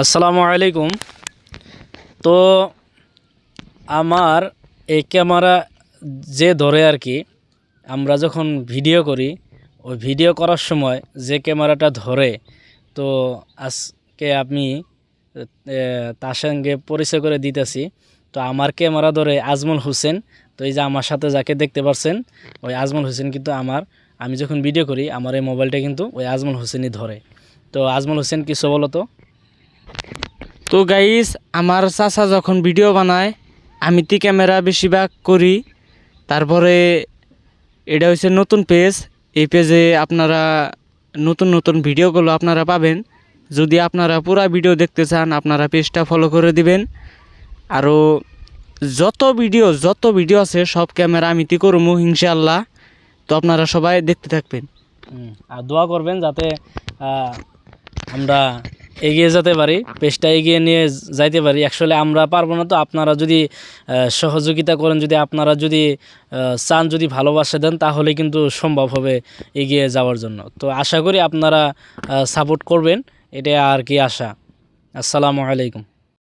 আসসালামু আলাইকুম। তো আমার এই ক্যামেরা যে ধরে আর কি, আমরা যখন ভিডিও করি, ওই ভিডিও করার সময় যে ক্যামেরাটা ধরে, তো আজকে আমি তার সঙ্গে পরিচয় করে দিতেছি। তো আমার ক্যামেরা ধরে আজমল হোসেন, তো এই যে আমার সাথে যাকে দেখতে পাচ্ছেন ওই আজমল হোসেন কিন্তু আমার, আমি যখন ভিডিও করি, আমার এই মোবাইলটা কিন্তু ওই আজমল হোসেনই ধরে। তো আজমল হোসেন কিছু বলো তো গাইস আমার চাচা যখন ভিডিও বানায়, আমি তি ক্যামেরা বেশিরভাগ করি। তারপরে এটা হচ্ছে নতুন পেজ এই পেজে আপনারা নতুন নতুন ভিডিওগুলো আপনারা পাবেন। যদি আপনারা পুরা ভিডিও দেখতে চান, আপনারা পেজটা ফলো করে দিবেন। আরও যত ভিডিও যত ভিডিও আছে, সব ক্যামেরা আমি তি করব ইনশাল্লাহ তো আপনারা সবাই দেখতে থাকবেন। আর দোয়া করবেন যাতে আমরা এগিয়ে যেতে পারি পেশটা এগিয়ে নিয়ে যাইতে পারি। অ্যাকচুয়ালি আমরা পারব না তো, আপনারা যদি সহযোগিতা করেন, যদি আপনারা যদি চান, যদি ভালোবাসা দেন, তাহলে কিন্তু সম্ভব হবে এগিয়ে যাওয়ার জন্য। তো আশা করি আপনারা সাপোর্ট করবেন এটা আর কি আশা। আসসালামু আলাইকুম।